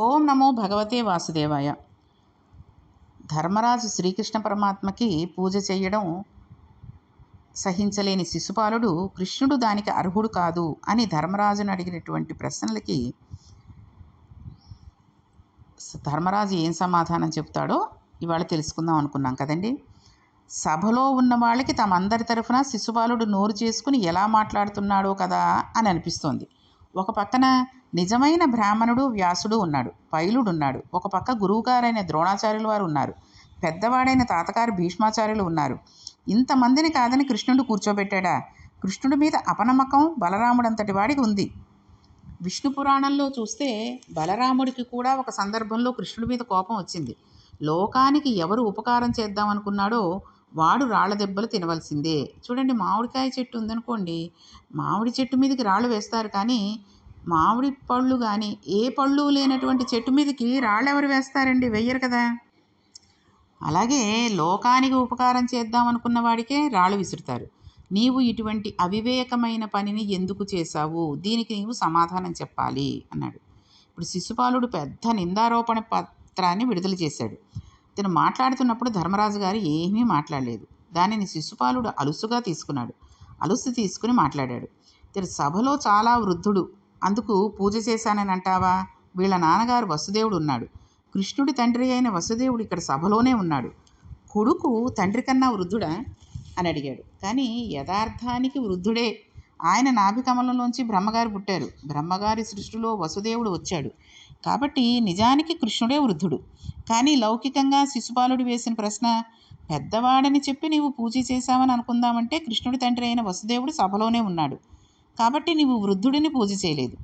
ఓం నమో భగవతే వాసుదేవాయ. ధర్మరాజు శ్రీకృష్ణ పరమాత్మకి పూజ చేయడం సహించలేని శిశుపాలుడు కృష్ణుడు దానికి అర్హుడు కాదు అని ధర్మరాజును అడిగినటువంటి ప్రశ్నలకి ధర్మరాజు ఏం సమాధానం చెప్తాడో ఇవాళ తెలుసుకుందాం అనుకున్నాం కదండి. సభలో ఉన్న వాళ్ళకి తమందరి తరఫున శిశుపాలుడు నోరు చేసుకుని ఎలా మాట్లాడుతున్నాడో కదా అని అనిపిస్తోంది. ఒక పక్కన నిజమైన బ్రాహ్మణుడు వ్యాసుడు ఉన్నాడు. పైలుడు ఉన్నాడు ఒక పక్క గురువుగారైన ద్రోణాచార్యులు వారు ఉన్నారు. పెద్దవాడైన తాతగారు భీష్మాచార్యులు ఉన్నారు. ఇంతమందిని కాదని కృష్ణుడు కూర్చోబెట్టాడా? కృష్ణుడి మీద అపనమ్మకం బలరాముడంతటి వాడికి ఉంది. విష్ణు పురాణంలో చూస్తే బలరాముడికి కూడా ఒక సందర్భంలో కృష్ణుడి మీద కోపం వచ్చింది. లోకానికి ఎవరు ఉపకారం చేద్దామనుకున్నాడో వాడు రాళ్ళ దెబ్బలు తినవలసిందే. చూడండి మామిడికాయ చెట్టు ఉందనుకోండి మామిడి చెట్టు మీదకి రాళ్ళు వేస్తారు కానీ మామిడి పళ్ళు కానీ ఏ పళ్ళు లేనటువంటి చెట్టు మీదకి రాళ్ళు ఎవరు వేస్తారండి? వెయ్యరు కదా. అలాగే లోకానికి ఉపకారం చేద్దాం అనుకున్న వాడికే రాళ్ళు విసురుతారు. నీవు ఇటువంటి అవివేకమైన పనిని ఎందుకు చేశావు? దీనికి నీవు సమాధానం చెప్పాలి అన్నాడు. ఇప్పుడు శిశుపాలుడు పెద్ద నిందారోపణ పత్రాన్ని విడుదల చేశాడు. ఇతను మాట్లాడుతున్నప్పుడు ధర్మరాజు గారు ఏమీ మాట్లాడలేదు. దానిని శిశుపాలుడు అలుసుగా తీసుకున్నాడు. అలుసు తీసుకుని మాట్లాడాడు. ఇతను సభలో చాలా వృద్ధుడు. అందుకు పూజ చేశానని అంటావా? వీళ్ళ నాన్నగారు వసుదేవుడు ఉన్నాడు. కృష్ణుడి తండ్రి అయిన వసుదేవుడు ఇక్కడ సభలోనే ఉన్నాడు. కొడుకు తండ్రి కన్నా వృద్ధుడా? అని అడిగాడు. కానీ యథార్థానికి వృద్ధుడే. ఆయన నాభికమలంలోంచి బ్రహ్మగారు పుట్టారు. బ్రహ్మగారి సృష్టిలో వసుదేవుడు వచ్చాడు. కాబట్టి నిజానికి కృష్ణుడే వృద్ధుడు. కానీ లౌకికంగా శిశుపాలుడు వేసిన ప్రశ్న పెద్దవాడని చెప్పి నీవు పూజ చేశావని అనుకుందామంటే కృష్ణుడి తండ్రి అయిన వసుదేవుడు సభలోనే ఉన్నాడు. కాబట్టి నీవు వృద్ధుడిని పూజ చేయలేదు.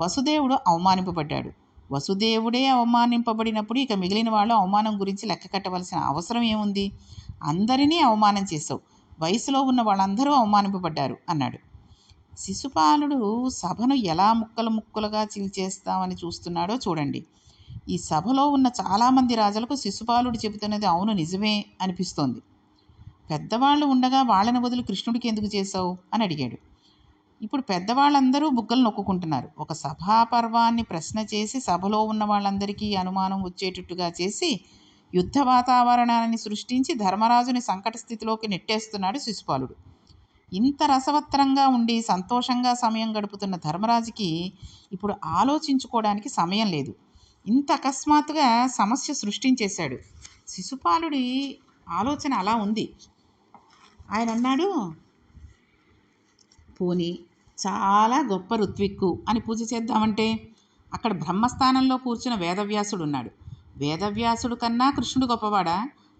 వసుదేవుడు అవమానింపబడ్డాడు. వసుదేవుడే అవమానింపబడినప్పుడు ఇక మిగిలిన వాళ్ళు అవమానం గురించి లెక్క కట్టవలసిన అవసరం ఏముంది? అందరినీ అవమానం చేసావు వయసులో ఉన్న వాళ్ళందరూ అవమానింపబడ్డారు అన్నాడు. శిశుపాలుడు సభను ఎలా ముక్కలు ముక్కలుగా చీల్చేస్తామని చూస్తున్నాడో చూడండి. ఈ సభలో ఉన్న చాలామంది రాజులకు శిశుపాలుడు చెబుతున్నది అవును నిజమే అనిపిస్తోంది. పెద్దవాళ్ళు ఉండగా వాళ్ళని వదిలి కృష్ణుడికి ఎందుకు చేశావు? అని అడిగాడు. ఇప్పుడు పెద్దవాళ్ళందరూ బుగ్గలు నొక్కుకుంటున్నారు. ఒక సభాపర్వాన్ని ప్రశ్న చేసి సభలో ఉన్న వాళ్ళందరికీ అనుమానం వచ్చేటట్టుగా చేసి యుద్ధ వాతావరణాన్ని సృష్టించి ధర్మరాజుని సంకట స్థితిలోకి నెట్టేస్తున్నాడు శిశుపాలుడు. ఇంత రసవత్తరంగా ఉండి సంతోషంగా సమయం గడుపుతున్న ధర్మరాజుకి ఇప్పుడు ఆలోచించుకోవడానికి సమయం లేదు. ఇంత అకస్మాత్తుగా సమస్య సృష్టించేశాడు. శిశుపాలుడి ఆలోచన అలా ఉంది. ఆయన అన్నాడు పోనీ చాలా గొప్ప ఋత్విక్కు అని పూజ చేద్దామంటే అక్కడ బ్రహ్మస్థానంలో కూర్చున్న వేదవ్యాసుడు ఉన్నాడు వేదవ్యాసుడు కన్నా కృష్ణుడు గొప్పవాడా?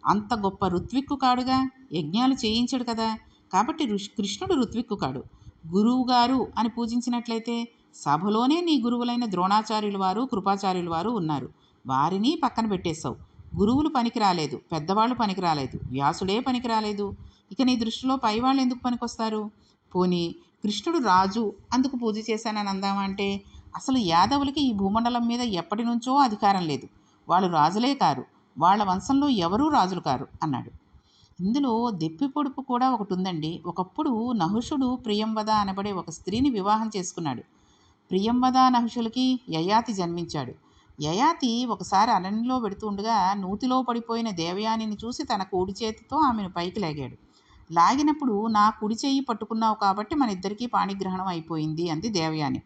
అంత గొప్ప ఋత్విక్కు కాడుగా యజ్ఞాలు చేయించాడు కదా. కాబట్టి కృష్ణుడు ఋత్విక్కు కాడు. గురువు గారు అని పూజించినట్లయితే సభలోనే నీ గురువులైన ద్రోణాచార్యుల వారు కృపాచార్యుల వారు ఉన్నారు. వారిని పక్కన పెట్టేశావు. గురువులు పనికి రాలేదు పెద్దవాళ్ళు పనికి రాలేదు వ్యాసుడే పనికి రాలేదు. ఇక నీ దృష్టిలో పైవాళ్ళు ఎందుకు పనికొస్తారు? పోనీ కృష్ణుడు రాజు అందుకు పూజ చేశానని అందామంటే అసలు యాదవులకి ఈ భూమండలం మీద ఎప్పటి నుంచో అధికారం లేదు. వాళ్ళు రాజులే కారు. వాళ్ళ వంశంలో ఎవరూ రాజులు కారు అన్నాడు. ఇందులో దెప్పి పొడుపు కూడా ఒకటి ఉందండి ఒకప్పుడు నహుషుడు ప్రియంవద అనబడే ఒక స్త్రీని వివాహం చేసుకున్నాడు. ప్రియంవద నహుషులకి యయాతి జన్మించాడు. యయాతి ఒకసారి అరణ్యంలో పెడుతుండగా నూతిలో పడిపోయిన దేవయానిని చూసి తన కూడి చేతితో ఆమెను పైకి లాగాడు. లాగినప్పుడు నా కుడి చెయ్యి పట్టుకున్నావు కాబట్టి మన ఇద్దరికీ పాణిగ్రహణం అయిపోయింది అంది దేవయాని.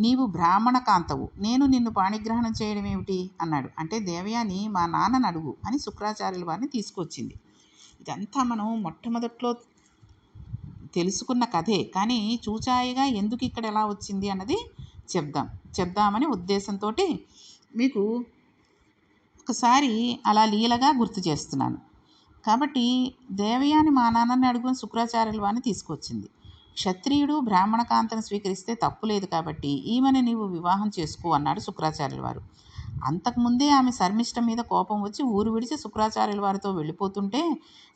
నీవు బ్రాహ్మణ కాంతవు నేను నిన్ను పాణిగ్రహణం చేయడం ఏమిటి? అన్నాడు. అంటే దేవయాని మా నాన్నని అడుగు అని శుక్రాచార్యుల వారిని తీసుకొచ్చింది. ఇదంతా మనం మొట్టమొదట్లో తెలుసుకున్న కథే. కానీ చూచాయిగా ఎందుకు ఇక్కడ ఎలా వచ్చింది అన్నది చెప్దాం. చెప్దామని ఉద్దేశంతో మీకు ఒకసారి అలా లీలగా గుర్తు చేస్తున్నాను. కాబట్టి దేవయాని మా నాన్నని అడుగుని శుక్రాచార్యుల వారిని తీసుకొచ్చింది. క్షత్రియుడు బ్రాహ్మణ కాంతను స్వీకరిస్తే తప్పు లేదు కాబట్టి ఈమెను నీవు వివాహం చేసుకో అన్నాడు శుక్రాచార్యుల వారు. అంతకుముందే ఆమె శర్మిష్ట మీద కోపం వచ్చి ఊరు విడిచి శుక్రాచార్యుల వారితో వెళ్ళిపోతుంటే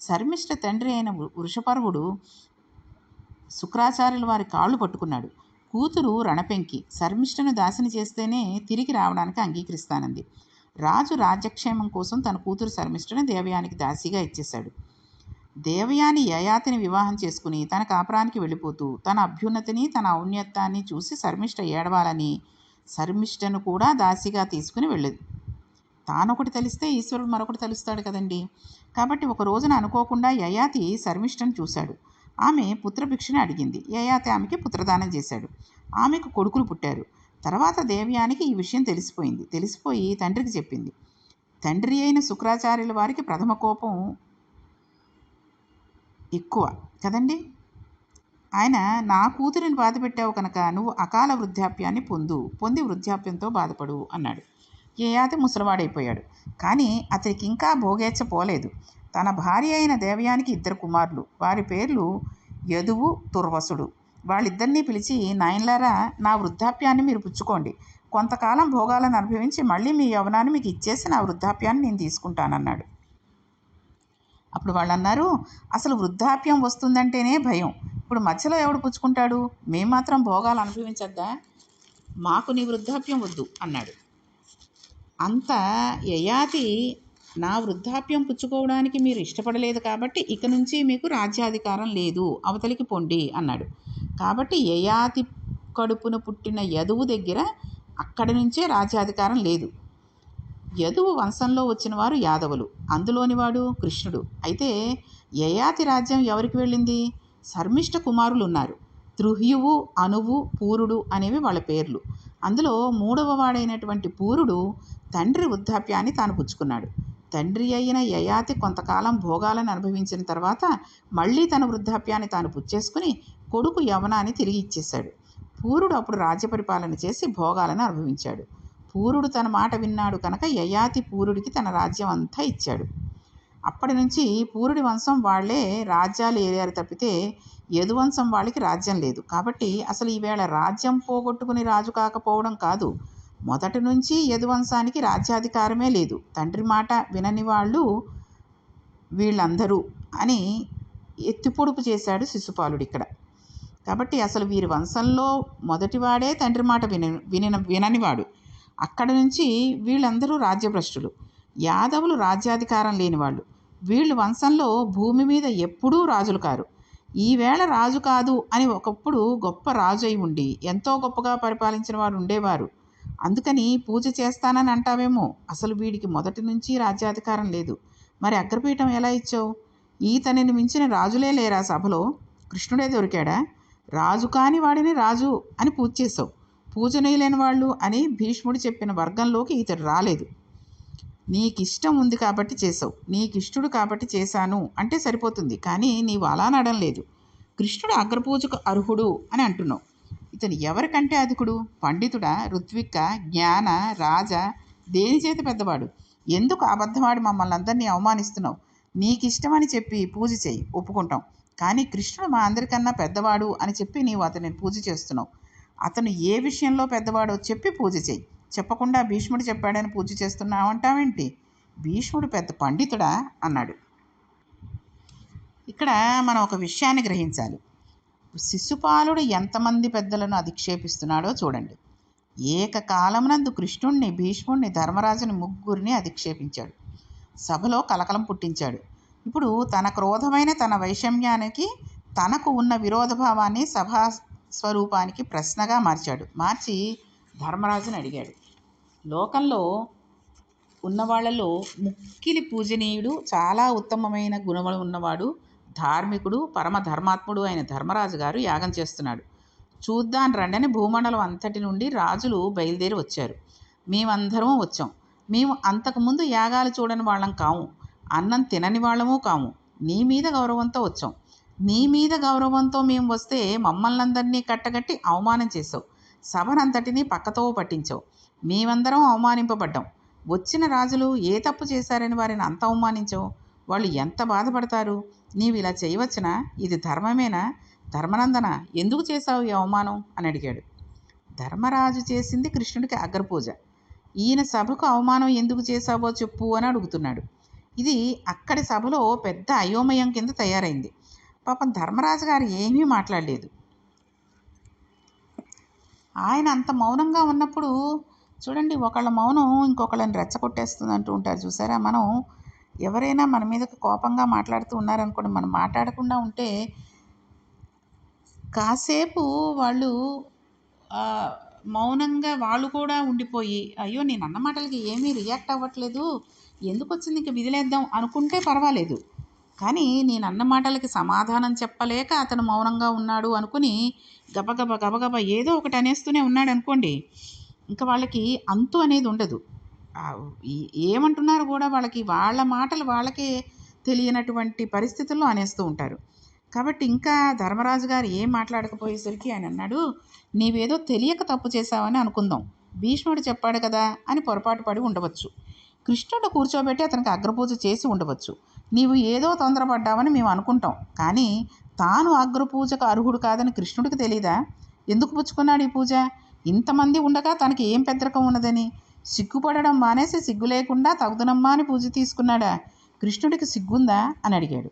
శర్మిష్ట తండ్రి అయిన వృషపర్వుడు శుక్రాచార్యుల వారి కాళ్ళు పట్టుకున్నాడు. కూతురు రణపెంకి శర్మిష్ఠను దాసిని చేస్తేనే తిరిగి రావడానికి అంగీకరిస్తానంది. రాజు రాజ్యక్షేమం కోసం తన కూతురు శర్మిష్ఠను దేవయానికి దాసిగా ఇచ్చేశాడు. దేవయాని యయాతిని వివాహం చేసుకుని తన కాపురానికి వెళ్ళిపోతూ తన అభ్యున్నతిని తన ఔన్నత్యాన్ని చూసి శర్మిష్ఠ ఏడవాలని శర్మిష్ఠను కూడా దాసిగా తీసుకుని వెళ్ళదు. తానొకటి తెలిస్తే ఈశ్వరుడు మరొకటి తెలుస్తాడు కదండి. కాబట్టి ఒక రోజున అనుకోకుండా యయాతి శర్మిష్ఠను చూశాడు. ఆమె పుత్రభిక్షని అడిగింది. యయాతి ఆమెకి పుత్రదానం చేశాడు. ఆమెకు కొడుకులు పుట్టారు. తర్వాత దేవ్యానికి ఈ విషయం తెలిసిపోయింది. తెలిసిపోయి తండ్రికి చెప్పింది. తండ్రి అయిన శుక్రాచార్యుల వారికి ప్రథమ కోపం ఎక్కువ కదండి? ఆయన నా కూతురిని బాధపెట్టావు కనుక నువ్వు అకాల వృద్ధాప్యాన్ని పొందు పొంది వృద్ధాప్యంతో బాధపడు అన్నాడు. ఏయాతి ముసలివాడైపోయాడు. కానీ అతనికి ఇంకా భోగేచ్చ పోలేదు. తన భార్య అయిన దేవయానికి ఇద్దరు కుమారులు. వారి పేర్లు యదువు తుర్వసుడు. వాళ్ళిద్దరినీ పిలిచి నాయనలారా నా వృద్ధాప్యాన్ని మీరు పుచ్చుకోండి. కొంతకాలం భోగాలను అనుభవించి మళ్ళీ మీ యవనాన్ని మీకు ఇచ్చేసి నా వృద్ధాప్యాన్ని నేను తీసుకుంటానన్నాడు. అప్పుడు వాళ్ళు అన్నారు అసలు వృద్ధాప్యం వస్తుందంటేనే భయం. ఇప్పుడు మధ్యలో ఎవడు పుచ్చుకుంటాడు? మేము మాత్రం భోగాలు అనుభవించద్దా? మాకు నీ వృద్ధాప్యం వద్దు అన్నాడు. అంత యయాతి నా వృద్ధాప్యం పుచ్చుకోవడానికి మీరు ఇష్టపడలేదు కాబట్టి ఇక నుంచి మీకు రాజ్యాధికారం లేదు. అవతలికి పొండి అన్నాడు. కాబట్టి యయాతి కడుపున పుట్టిన యదువు దగ్గర అక్కడి నుంచే రాజ్యాధికారం లేదు. యదువు వంశంలో వచ్చిన వారు యాదవులు. అందులోని వాడు కృష్ణుడు. అయితే యయాతి రాజ్యం ఎవరికి వెళ్ళింది? శర్మిష్ట కుమారులు ఉన్నారు త్రుహ్యువు అనువు పూరుడు అనేవి వాళ్ళ పేర్లు. అందులో మూడవ వాడైనటువంటి పూరుడు తండ్రి వృద్ధాప్యాన్ని తాను పుచ్చుకున్నాడు. తండ్రి అయిన యయాతి కొంతకాలం భోగాలను అనుభవించిన తర్వాత మళ్ళీ తన వృద్ధాప్యాన్ని తాను పుచ్చేసుకుని కొడుకు యవనాన్ని తిరిగి ఇచ్చేశాడు. పూరుడు అప్పుడు రాజ్య పరిపాలన చేసి భోగాలను అనుభవించాడు. పూరుడు తన మాట విన్నాడు కనుక యయాతి పూరుడికి తన రాజ్యం అంతా ఇచ్చాడు. అప్పటి నుంచి పూరుడి వంశం వాళ్ళే రాజ్యాలు ఏరారు తప్పితే యదువంశం వాళ్ళకి రాజ్యం లేదు. కాబట్టి అసలు ఈవేళ రాజ్యం పోగొట్టుకుని రాజు కాకపోవడం కాదు. మొదటి నుంచి యదువంశానికి రాజ్యాధికారమే లేదు. తండ్రి మాట వినని వాళ్ళు వీళ్ళందరూ అని ఎత్తిపొడుపు చేశాడు శిశుపాలుడు ఇక్కడ. కాబట్టి అసలు వీరి వంశంలో మొదటివాడే తండ్రి మాట విన వినిన విననివాడు. అక్కడ నుంచి వీళ్ళందరూ రాజ్యభ్రష్టులు. యాదవులు రాజ్యాధికారం లేనివాళ్ళు. వీళ్ళు వంశంలో భూమి మీద ఎప్పుడూ రాజులు కారు. ఈవేళ రాజు కాదు అని ఒకప్పుడు గొప్ప రాజు అయి ఉండి ఎంతో గొప్పగా పరిపాలించిన వారు ఉండేవారు. అందుకని పూజ చేస్తానని అంటావేమో. అసలు వీడికి మొదటి నుంచి రాజ్యాధికారం లేదు. మరి అగ్రపీఠం ఎలా ఇచ్చావు? ఈతనిని మించిన రాజులే లేరా సభలో? కృష్ణుడే దొరికాడా? రాజు కాని వాడిని రాజు అని పూజ చేసావు పూజనీయులైన వాళ్ళు అని భీష్ముడు చెప్పిన వర్గంలోకి ఇతడు రాలేదు. నీకు ఇష్టం ఉంది కాబట్టి చేసావు నీకిష్టుడు కాబట్టి చేశాను అంటే సరిపోతుంది. కానీ నీవు అలా నడం లేదు. కృష్ణుడు అగ్రపూజకు అర్హుడు అని అంటున్నావు. ఇతను ఎవరికంటే అధికుడు? పండితుడా? ఋత్విక్క? జ్ఞాన? రాజ? దేని చేతి పెద్దవాడు? ఎందుకు అబద్ధమాడి మమ్మల్ని అందరినీ అవమానిస్తున్నావు? నీకిష్టమని చెప్పి పూజ చేయి. ఒప్పుకుంటాం. కానీ కృష్ణుడు మా అందరికన్నా పెద్దవాడు అని చెప్పి నీవు అతనిని పూజ చేస్తున్నావు. అతను ఏ విషయంలో పెద్దవాడో చెప్పి పూజ చేయి. చెప్పకుండా భీష్ముడు చెప్పాడని పూజ చేస్తున్నావంటావేంటి? భీష్ముడు పెద్ద పండితుడా? అన్నాడు. ఇక్కడ మనం ఒక విషయాన్ని గ్రహించాలి. శిశుపాలుడు ఎంతమంది పెద్దలను అధిక్షేపిస్తున్నాడో చూడండి. ఏకకాలమునందు కృష్ణుణ్ణి భీష్ముడిని ధర్మరాజుని ముగ్గురిని అధిక్షేపించాడు. సభలో కలకలం పుట్టించాడు. ఇప్పుడు తన క్రోధమైన తన వైషమ్యానికి తనకు ఉన్న విరోధభావాన్ని సభా స్వరూపానికి ప్రశ్నగా మార్చాడు. మార్చి ధర్మరాజుని అడిగాడు. లోకంలో ఉన్నవాళ్ళలో ముక్కిలి పూజనీయుడు చాలా ఉత్తమమైన గుణములు ఉన్నవాడు ధార్మికుడు పరమ ధర్మాత్ముడు అయిన ధర్మరాజు గారు యాగం చేస్తున్నాడు. చూద్దాం రండని భూమండలం అంతటి నుండి రాజులు బయలుదేరి వచ్చారు. మేమందరం వచ్చాం. మేము అంతకుముందు యాగాలు చూడని వాళ్ళం కాము. అన్నం తినని వాళ్ళము కాము. నీ మీద గౌరవంతో వచ్చాం. నీ మీద గౌరవంతో మేము వస్తే మమ్మల్ని అందరినీ కట్టగట్టి అవమానం చేసావు సభనంతటినీ పక్కతో పట్టించావు. మేమందరం అవమానింపబడ్డాం. వచ్చిన రాజులు ఏ తప్పు చేశారని వారిని అంత అవమానించావు? వాళ్ళు ఎంత బాధపడతారు? నీవు ఇలా చేయవచ్చునా? ఇది ధర్మమేనా? ధర్మనందన ఎందుకు చేశావు ఈ అవమానం? అని అడిగాడు. ధర్మరాజు చేసింది కృష్ణుడికి అగ్రపూజ. ఈయన సభకు అవమానం ఎందుకు చేశావో చెప్పు అని అడుగుతున్నాడు. ఇది అక్కడి సభలో పెద్ద అయోమయం కింద తయారైంది. పాపం ధర్మరాజు గారు ఏమీ మాట్లాడలేదు. ఆయన అంత మౌనంగా ఉన్నప్పుడు చూడండి ఒకళ్ళ మౌనం ఇంకొకళ్ళని రెచ్చగొట్టేస్తుంది అంటూ ఉంటారు చూసారా? మనం ఎవరైనా మన మీద కోపంగా మాట్లాడుతూ ఉన్నారనుకోండి మనం మాట్లాడకుండా ఉంటే కాసేపు వాళ్ళు మౌనంగా వాళ్ళు కూడా ఉండిపోయి అయ్యో నేను అన్న మాటలకి ఏమీ రియాక్ట్ అవ్వట్లేదు ఎందుకు వచ్చింది ఇంక విదిలేద్దాం? అనుకుంటే పర్వాలేదు. కానీ నేను అన్న మాటలకి సమాధానం చెప్పలేక అతను మౌనంగా ఉన్నాడు అనుకుని గబగబ గబగబ ఏదో ఒకటి అనేస్తూనే ఉన్నాడు అనుకోండి ఇంకా వాళ్ళకి అంతు అనేది ఉండదు. ఏమంటున్నారు కూడా వాళ్ళకి వాళ్ళ మాటలు వాళ్ళకే తెలియనటువంటి పరిస్థితుల్లో అనేస్తూ ఉంటారు. కాబట్టి ఇంకా ధర్మరాజు గారు ఏం మాట్లాడకపోయేసరికి ఆయన అన్నాడు నీవేదో తెలియక తప్పు చేశావని అనుకుందాం. భీష్ముడు చెప్పాడు కదా అని పొరపాటు పడి ఉండవచ్చు. కృష్ణుడు కూర్చోబెట్టి అతనికి అగ్రపూజ చేసి ఉండవచ్చు. నీవు ఏదో తొందరపడ్డావని మేము అనుకుంటాం. కానీ తాను అగ్రపూజకు అర్హుడు కాదని కృష్ణుడికి తెలీదా? ఎందుకు పుచ్చుకున్నాడు ఈ పూజ? ఇంతమంది ఉండగా తనకి ఏం పెద్దరకం ఉన్నదని? సిగ్గుపడడం మానేసి సిగ్గు లేకుండా తగుదనమ్మా అని పూజ తీసుకున్నాడా? కృష్ణుడికి సిగ్గుందా? అని అడిగాడు.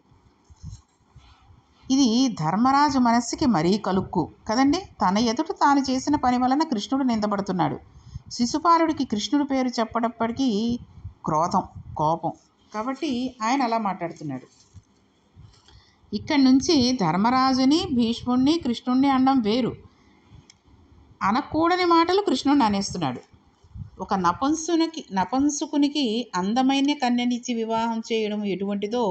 ఇది ధర్మరాజు మనస్సుకి మరీ కలుక్కు. కదండి? తన ఎదుట తాను చేసిన పని వలన కృష్ణుడు నిందపడుతున్నాడు. శిశుపాలుడికి కృష్ణుడి పేరు చెప్పడప్పటికీ క్రోధం కోపం. కాబట్టి ఆయన అలా మాట్లాడుతున్నాడు. ఇక్కడి నుంచి ధర్మరాజుని భీష్ముణ్ణి కృష్ణుణ్ణి అనడం వేరు. అనకూడని మాటలు కృష్ణుణ్ణి అనేస్తున్నాడు. ఒక నపంసునికి నపంసుకునికి అందమైన కన్యనిచ్చి వివాహం చేయడం ఎటువంటిదో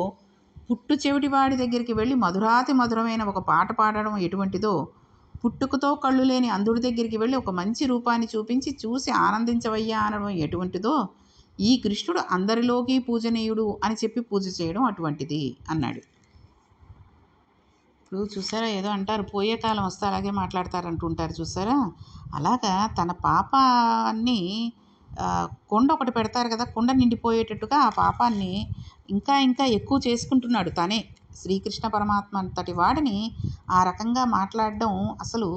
పుట్టు చెవిటి వాడి దగ్గరికి వెళ్ళి మధురాతి మధురమైన ఒక పాట పాడడం ఎటువంటిదో పుట్టుకతో కళ్ళు లేని అంధుడి దగ్గరికి వెళ్ళి ఒక మంచి రూపాన్ని చూపించి చూసి ఆనందించవయ్యా అనడం ఎటువంటిదో ఈ కృష్ణుడు అందరిలోకి పూజనీయుడు అని చెప్పి పూజ చేయడం అటువంటిది అన్నాడు. ఇప్పుడు చూసారా ఏదో అంటారు పోయే కాలం వస్తే అలాగే మాట్లాడతారు అంటుంటారు చూసారా? అలాగా తన పాపాన్ని కొండ కుండ ఒకటి పెడతారు కదా కుండ నిండిపోయేటట్టుగా ఆ పాపాన్ని ఇంకా ఇంకా ఎక్కువ చేసుకుంటున్నాడు తనే. శ్రీకృష్ణ పరమాత్మ అంతటి వాడిని ఆ రకంగా మాట్లాడడం అసలు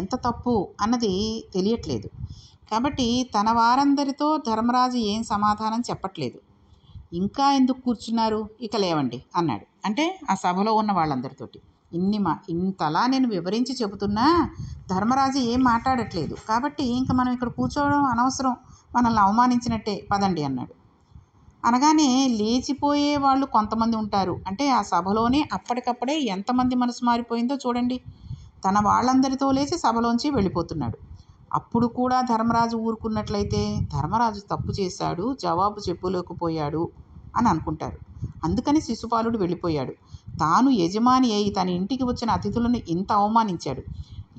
ఎంత తప్పు అన్నది తెలియట్లేదు. కాబట్టి తన వారందరితో ధర్మరాజు ఏం సమాధానం చెప్పట్లేదు. ఇంకా ఎందుకు కూర్చున్నారు? ఇక లేవండి అన్నాడు. అంటే ఆ సభలో ఉన్న వాళ్ళందరితోటి. ఇన్ని మా ఇంతలా నేను వివరించి చెబుతున్నా ధర్మరాజు ఏం మాట్లాడట్లేదు. కాబట్టి ఇంకా మనం ఇక్కడ కూర్చోవడం అనవసరం. మనల్ని అవమానించినట్టే పదండి అన్నాడు. అనగానే లేచిపోయే వాళ్ళు కొంతమంది ఉంటారు. అంటే ఆ సభలోనే అప్పటికప్పుడే ఎంతమంది మనసు మారిపోయిందో చూడండి. తన వాళ్ళందరితో లేచి సభలోంచి వెళ్ళిపోతున్నాడు. అప్పుడు కూడా ధర్మరాజు ఊరుకున్నట్లయితే ధర్మరాజు తప్పు చేశాడు జవాబు చెప్పులేకపోయాడు అని అనుకుంటారు. అందుకని శిశుపాలుడు వెళ్ళిపోయాడు. తాను యజమాని అయి తన ఇంటికి వచ్చిన అతిథులను ఇంత అవమానించాడు.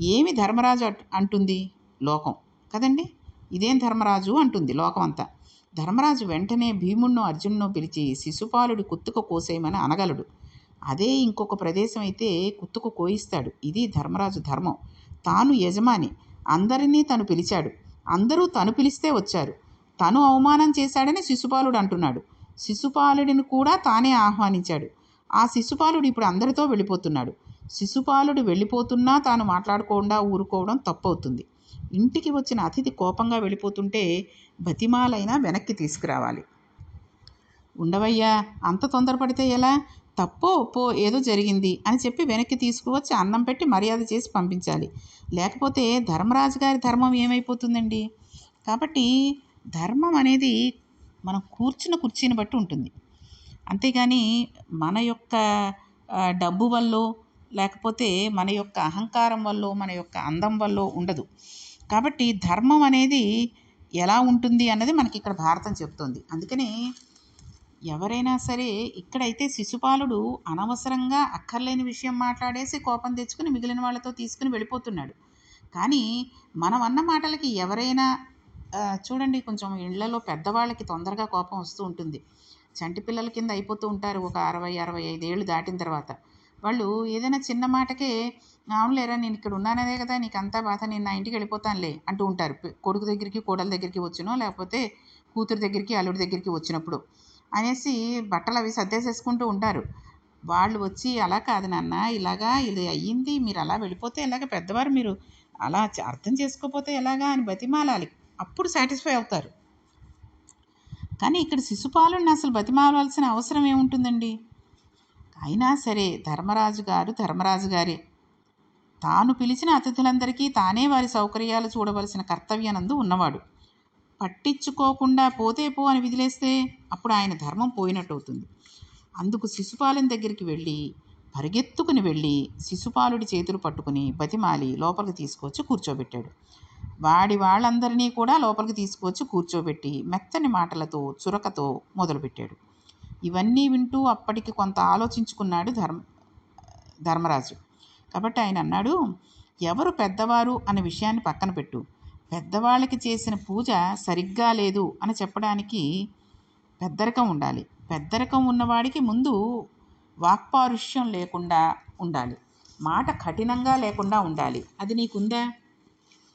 ఏమి ధర్మరాజు అంటుంది? లోకం. కదండి? ఇదేం ధర్మరాజు అంటుంది లోకం అంతా ధర్మరాజు వెంటనే భీముణ్ణో అర్జున్ను పిలిచి శిశుపాలుడి కుత్తుక కోసేయమని అనగలడు. అదే ఇంకొక ప్రదేశం అయితే కుత్తుకు కోయిస్తాడు. ఇది ధర్మరాజు ధర్మం. తాను యజమాని. అందరినీ తను పిలిచాడు. అందరూ తను పిలిస్తే వచ్చారు. తను అవమానం చేశాడని శిశుపాలుడు అంటున్నాడు. శిశుపాలుడిని కూడా తానే ఆహ్వానించాడు. ఆ శిశుపాలుడు ఇప్పుడు అందరితో వెళ్ళిపోతున్నాడు. శిశుపాలుడు వెళ్ళిపోతున్నా తాను మాట్లాడకుండా ఊరుకోవడం తప్పవుతుంది. ఇంటికి వచ్చిన అతిథి కోపంగా వెళ్ళిపోతుంటే బతిమాలైనా వెనక్కి తీసుకురావాలి. ఉండవయ్యా అంత తొందరపడితే ఎలా? తప్పో ఒప్పో ఏదో జరిగింది అని చెప్పి వెనక్కి తీసుకువచ్చి అన్నం పెట్టి మర్యాద చేసి పంపించాలి. లేకపోతే ధర్మరాజు గారి ధర్మం ఏమైపోతుందండి? కాబట్టి ధర్మం అనేది మనం కూర్చున్న కుర్చీని బట్టి ఉంటుంది. అంతేగాని మన యొక్క డబ్బు వల్ల లేకపోతే మన యొక్క అహంకారం వల్ల మన యొక్క అందం వల్ల ఉండదు. కాబట్టి ధర్మం అనేది ఎలా ఉంటుంది అన్నది మనకి ఇక్కడ భారతం చెప్తుంది. అందుకని ఎవరైనా సరే ఇక్కడైతే శిశుపాలుడు అనవసరంగా అక్కర్లేని విషయం మాట్లాడేసి కోపం తెచ్చుకుని మిగిలిన వాళ్ళతో తీసుకుని వెళ్ళిపోతున్నాడు. కానీ మనం అన్న మాటలకి ఎవరైనా చూడండి కొంచెం ఇళ్ళలో పెద్దవాళ్ళకి తొందరగా కోపం వస్తూ ఉంటుంది. చంటి పిల్లల కింద అయిపోతూ ఉంటారు ఒక అరవై అరవై ఐదేళ్ళు దాటిన తర్వాత. వాళ్ళు ఏదైనా చిన్న మాటకే అవునులేరా నేను ఇక్కడ ఉన్నానదే కదా నీకు అంతా బాధ నేను నా ఇంటికి వెళ్ళిపోతానులే అంటూ ఉంటారు. కొడుకు దగ్గరికి కోడల దగ్గరికి వచ్చినో లేకపోతే కూతురు దగ్గరికి అల్లుడి దగ్గరికి వచ్చినప్పుడు. అనేసి బట్టలు అవి సర్దేసేసుకుంటూ ఉంటారు. వాళ్ళు వచ్చి అలా కాదు నాన్న ఇలాగా ఇది అయ్యింది మీరు అలా వెళ్ళిపోతే ఎలాగ పెద్దవారు మీరు అలా అర్థం చేసుకోపోతే ఎలాగా అని బతిమాలాలి. అప్పుడు సాటిస్ఫై అవుతారు. కానీ ఇక్కడ శిశుపాలుని అసలు బతిమాలవలసిన అవసరం ఏముంటుందండి? అయినా సరే ధర్మరాజు గారు ధర్మరాజు గారే. తాను పిలిచిన అతిథులందరికీ తానే వారి సౌకర్యాలు చూడవలసిన కర్తవ్యనందు ఉన్నవాడు. పట్టించుకోకుండా పోతే పో అని విదిలేస్తే అప్పుడు ఆయన ధర్మం పోయినట్టు అవుతుంది అందుకు శిశుపాలన దగ్గరికి వెళ్ళి పరిగెత్తుకుని వెళ్ళి శిశుపాలుడి చేతులు పట్టుకుని బతిమాలి లోపలికి తీసుకొచ్చి కూర్చోబెట్టాడు. వాడి వాళ్ళందరినీ కూడా లోపలికి తీసుకొచ్చి కూర్చోబెట్టి మెత్తని మాటలతో చురకతో మొదలుపెట్టాడు. ఇవన్నీ వింటూ అప్పటికి కొంత ఆలోచించుకున్నాడు ధర్మ ధర్మరాజు. కాబట్టి ఆయన అన్నాడు ఎవరు పెద్దవారు అనే విషయాన్ని పక్కన పెట్టు. పెద్దవాళ్ళకి చేసిన పూజ సరిగ్గా లేదు అని చెప్పడానికి పెద్దరికం ఉండాలి. పెద్దరికం ఉన్నవాడికి ముందు వాక్పారుష్యం లేకుండా ఉండాలి. మాట కఠినంగా లేకుండా ఉండాలి. అది నీకుందా?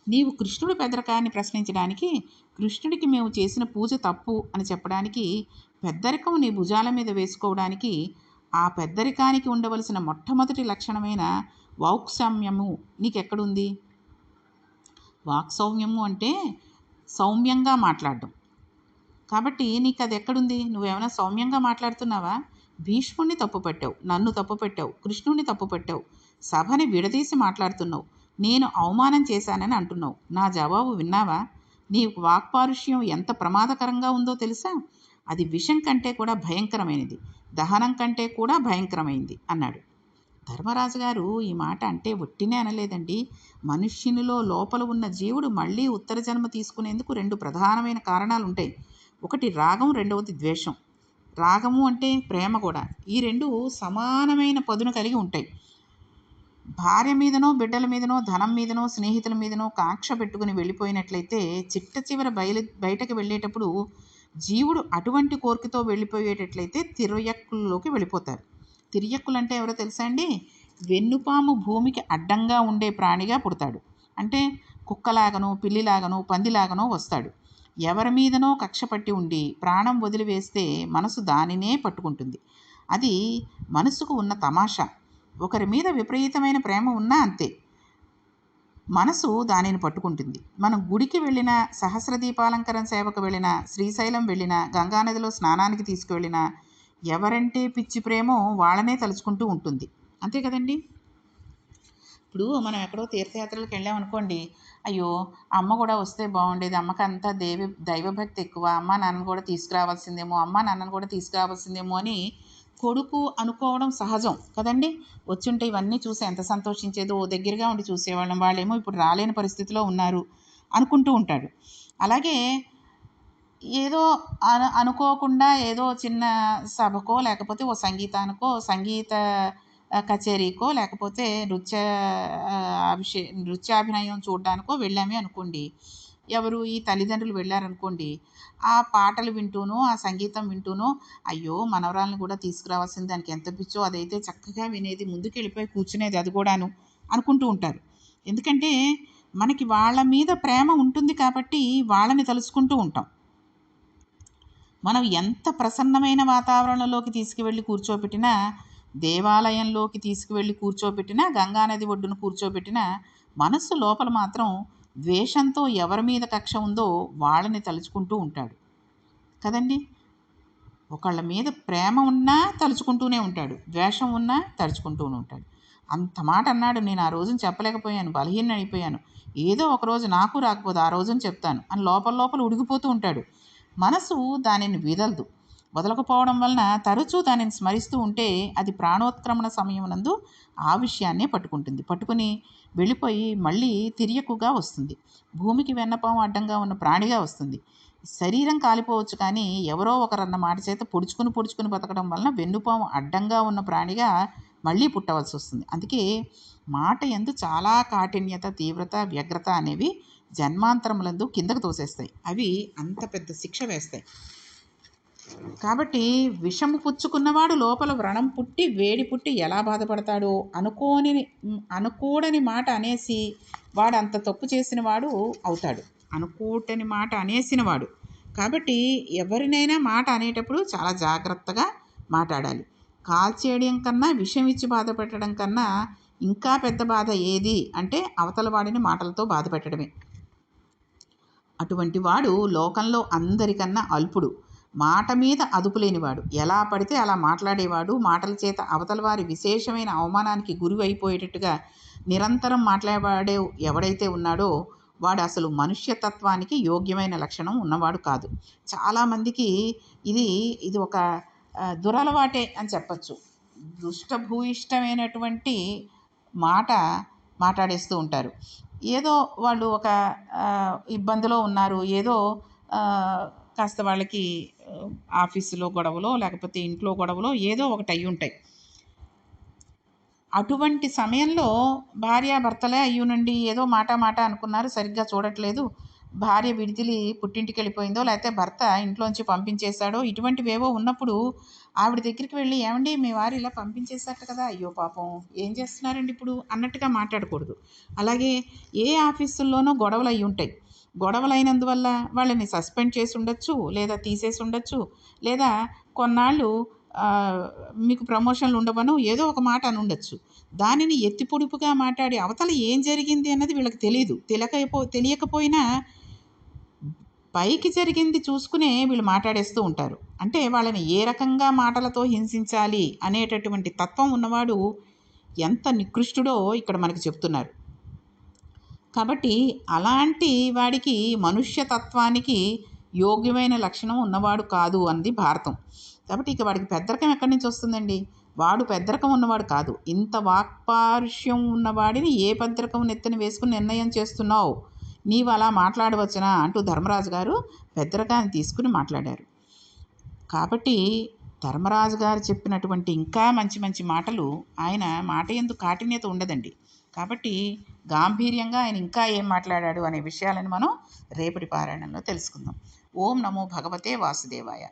నీవు కృష్ణుడు పెద్దరికాన్ని ప్రశ్నించడానికి కృష్ణుడికి మేము చేసిన పూజ తప్పు అని చెప్పడానికి పెద్దరికం నీ భుజాల మీద వేసుకోవడానికి ఆ పెద్దరికానికి ఉండవలసిన మొట్టమొదటి లక్షణమైన వౌక్సమ్యము నీకెక్కడుంది? వాక్సౌమ్యము అంటే సౌమ్యంగా మాట్లాడడం. కాబట్టి నీకు అది ఎక్కడుంది నువ్వేమైనా సౌమ్యంగా మాట్లాడుతున్నావా? భీష్ముడిని తప్పు పెట్టావు నన్ను తప్పు పెట్టావు కృష్ణుడిని తప్పు పెట్టావు సభని విడదీసి మాట్లాడుతున్నావు నేను అవమానం చేశానని అంటున్నావు. నా జవాబు విన్నావా? నీ వాక్పారుష్యం ఎంత ప్రమాదకరంగా ఉందో తెలుసా? అది విషం కంటే కూడా భయంకరమైనది దహనం కంటే కూడా భయంకరమైంది అన్నాడు. ధర్మరాజు గారు ఈ మాట అంటే ఒట్టినే అనలేదండి. మనుష్యునిలో లోపల ఉన్న జీవుడు మళ్ళీ ఉత్తర జన్మ తీసుకునేందుకు రెండు ప్రధానమైన కారణాలు ఉంటాయి ఒకటి రాగం రెండవది ద్వేషం. రాగము అంటే ప్రేమ కూడా. ఈ రెండు సమానమైన పదును కలిగి ఉంటాయి. భార్య మీదనో బిడ్డల మీదనో ధనం మీదనో స్నేహితుల మీదనో కాక్ష పెట్టుకుని వెళ్ళిపోయినట్లయితే చిట్ట చివర బయలు బయటకు వెళ్ళేటప్పుడు జీవుడు అటువంటి కోరికతో వెళ్ళిపోయేటట్లయితే తిరయక్కుల్లోకి వెళ్ళిపోతారు. తిరియక్కులంటే ఎవరో తెలుసా అండి? వెన్నుపాము భూమికి అడ్డంగా ఉండే ప్రాణిగా పుడతాడు. అంటే కుక్కలాగనో పిల్లిలాగనో పందిలాగనో వస్తాడు. ఎవరి మీదనో కక్ష పట్టి ఉండి ప్రాణం వదిలివేస్తే మనసు దానినే పట్టుకుంటుంది. అది మనసుకు ఉన్న తమాషా. ఒకరి మీద విపరీతమైన ప్రేమ ఉన్నా అంతే. మనసు దానిని పట్టుకుంటుంది. మనం గుడికి వెళ్ళిన సహస్ర దీపాలంకరణ సేవకు వెళ్ళిన శ్రీశైలం వెళ్ళిన గంగానదిలో స్నానానికి తీసుకువెళ్ళినా ఎవరంటే పిచ్చి ప్రేమో వాళ్ళనే తలుచుకుంటూ ఉంటుంది. అంతే కదండి? ఇప్పుడు మనం ఎక్కడో తీర్థయాత్రలకు వెళ్ళామనుకోండి అయ్యో అమ్మ కూడా వస్తే బాగుండేది. అమ్మకి అంతా దేవి దైవభక్తి ఎక్కువ. అమ్మ నాన్నను కూడా తీసుకురావాల్సిందేమో. అమ్మ నాన్నను కూడా తీసుకురావాల్సిందేమో అని కొడుకు అనుకోవడం సహజం కదండి? వచ్చుంటే ఇవన్నీ చూసి ఎంత సంతోషించేదో ఓ దగ్గరగా ఉండి చూసేవాళ్ళం. వాళ్ళేమో ఇప్పుడు రాలేని పరిస్థితిలో ఉన్నారు అనుకుంటూ ఉంటాడు అలాగే ఏదో అను అనుకోకుండా ఏదో చిన్న సభకో లేకపోతే ఓ సంగీతానికో సంగీత కచేరీకో లేకపోతే నృత్య అభిషే నృత్యాభినయం చూడడానికో వెళ్ళామే అనుకోండి. ఎవరు ఈ తల్లిదండ్రులు వెళ్ళారనుకోండి ఆ పాటలు వింటూనో ఆ సంగీతం వింటూనో అయ్యో మనవరాలను కూడా తీసుకురావాల్సింది దానికి ఎంత పిచ్చో అదైతే చక్కగా వినేది ముందుకు వెళ్ళిపోయి కూర్చునేది అది కూడాను అనుకుంటూ ఉంటారు. ఎందుకంటే మనకి వాళ్ళ మీద ప్రేమ ఉంటుంది కాబట్టి వాళ్ళని తలుచుకుంటూ ఉంటాం. మనం ఎంత ప్రసన్నమైన వాతావరణంలోకి తీసుకువెళ్ళి కూర్చోబెట్టినా దేవాలయంలోకి తీసుకువెళ్ళి కూర్చోబెట్టినా గంగానది ఒడ్డున కూర్చోబెట్టినా మనస్సు లోపల మాత్రం ద్వేషంతో ఎవరి మీద కక్ష ఉందో వాళ్ళని తలుచుకుంటూ ఉంటాడు. కదండి? ఒకళ్ళ మీద ప్రేమ ఉన్నా తలుచుకుంటూనే ఉంటాడు. ద్వేషం ఉన్నా తలుచుకుంటూనే ఉంటాడు. అంత మాట అన్నాడు నేను ఆ రోజున చెప్పలేకపోయాను బలహీన అయిపోయాను ఏదో ఒక రోజు నాకు రాకపోతే ఆ రోజున చెప్తాను అని లోపల లోపల ఉడిగిపోతూ ఉంటాడు. మనసు దానిని వీదలదు. వదలకపోవడం వలన తరచూ దానిని స్మరిస్తూ ఉంటే అది ప్రాణోత్క్రమణ సమయమునందు ఆ విషయాన్నే పట్టుకుంటుంది. పట్టుకుని వెళ్ళిపోయి మళ్ళీ తిరియకుగా వస్తుంది. భూమికి వెన్నపం అడ్డంగా ఉన్న ప్రాణిగా వస్తుంది. శరీరం కాలిపోవచ్చు కానీ ఎవరో ఒకరన్న మాట చేత పొడుచుకుని పొడుచుకుని బతకడం వలన వెన్నుపాము అడ్డంగా ఉన్న ప్రాణిగా మళ్ళీ పుట్టవలసి వస్తుంది. అందుకే మాట ఎందు చాలా కాఠిన్యత తీవ్రత వ్యగ్రత అనేవి జన్మాంతరములందు కిందకు తోసేస్తాయి. అవి అంత పెద్ద శిక్ష వేస్తాయి. కాబట్టి విషము పుచ్చుకున్నవాడు లోపల వ్రణం పుట్టి వేడి పుట్టి ఎలా బాధపడతాడో? అనుకోని అనుకూడని మాట అనేసి వాడు అంత తప్పు చేసిన వాడు అవుతాడు. అనుకోటని మాట అనేసిన వాడు. కాబట్టి ఎవరినైనా మాట అనేటప్పుడు చాలా జాగ్రత్తగా మాట్లాడాలి. కాల్చేయడం కన్నా విషం ఇచ్చి బాధ పెట్టడం కన్నా ఇంకా పెద్ద బాధ ఏది అంటే అవతల వాడిని మాటలతో బాధ పెట్టడమే అటువంటి వాడు లోకంలో అందరికన్నా అల్పుడు. మాట మీద అదుపు లేనివాడు. ఎలా పడితే అలా మాట్లాడేవాడు. మాటల చేత అవతల వారి విశేషమైన అవమానానికి గురి అయిపోయేటట్టుగా నిరంతరం మాట్లాడేవాడే ఎవడైతే ఉన్నాడో వాడు అసలు మనుష్యతత్వానికి యోగ్యమైన లక్షణం ఉన్నవాడు కాదు. చాలామందికి ఇది ఇది ఒక దురలవాటే అని చెప్పచ్చు. దుష్టభూయిష్టమైనటువంటి మాట మాట్లాడేస్తూ ఉంటారు. ఏదో వాళ్ళు ఒక ఇబ్బందిలో ఉన్నారు. ఏదో కాస్త వాళ్ళకి ఆఫీసులో గొడవలో లేకపోతే ఇంట్లో గొడవలో ఏదో ఒకటి అయి ఉంటాయి. అటువంటి సమయంలో భార్యాభర్తలే అయ్యునండి ఏదో మాట మాట అనుకున్నారు సరిగ్గా చూడట్లేదు. భార్య విడిదిలి పుట్టింటికి వెళ్ళిపోయిందో లేకపోతే భర్త ఇంట్లోంచి పంపించేశాడో ఇటువంటివేవో ఉన్నప్పుడు ఆవిడ దగ్గరికి వెళ్ళి ఏమండి మీ వారు ఇలా పంపించేశారట కదా అయ్యో పాపం ఏం చేస్తున్నారండి ఇప్పుడు? అన్నట్టుగా మాట్లాడకూడదు. అలాగే ఏ ఆఫీసుల్లోనో గొడవలు అయి ఉంటాయి గొడవలు అయినందువల్ల వాళ్ళని సస్పెండ్ చేసి ఉండొచ్చు లేదా తీసేసి ఉండొచ్చు లేదా కొన్నాళ్ళు మీకు ప్రమోషన్లు ఉండవను ఏదో ఒక మాట అని ఉండొచ్చు దానిని ఎత్తి పొడుపుగా మాట్లాడి అవతల ఏం జరిగింది అన్నది వీళ్ళకి తెలియదు తెలియకపో తెలియకపోయినా పైకి జరిగింది చూసుకునే వీళ్ళు మాట్లాడేస్తూ ఉంటారు. అంటే వాళ్ళని ఏ రకంగా మాటలతో హింసించాలి అనేటటువంటి తత్వం ఉన్నవాడు ఎంత నికృష్టుడో ఇక్కడ మనకు చెప్తున్నారు. కాబట్టి అలాంటి వాడికి మనుష్యతత్వానికి యోగ్యమైన లక్షణం ఉన్నవాడు కాదు అంది భారతం. కాబట్టి ఇక వాడికి పెద్దరికం ఎక్కడి నుంచి వస్తుందండి? వాడు పెద్దరకం ఉన్నవాడు కాదు. ఇంత వాక్పారుష్యం ఉన్నవాడిని ఏ పెద్దరకం నెత్తిన వేసుకుని నిర్ణయం చేస్తున్నావు? నీవు అలా మాట్లాడవచ్చునా అంటూ ధర్మరాజు గారు పెద్దరకాన్ని తీసుకుని మాట్లాడారు. కాబట్టి ధర్మరాజు గారు చెప్పినటువంటి ఇంకా మంచి మంచి మాటలు ఆయన మాట ఎందుకు కాఠిన్యత ఉండదండి. కాబట్టి గాంభీర్యంగా ఆయన ఇంకా ఏం మాట్లాడాడు అనే విషయాలను మనం రేపటి పారాయణంలో తెలుసుకుందాం. ఓం నమో భగవతే వాసుదేవాయ.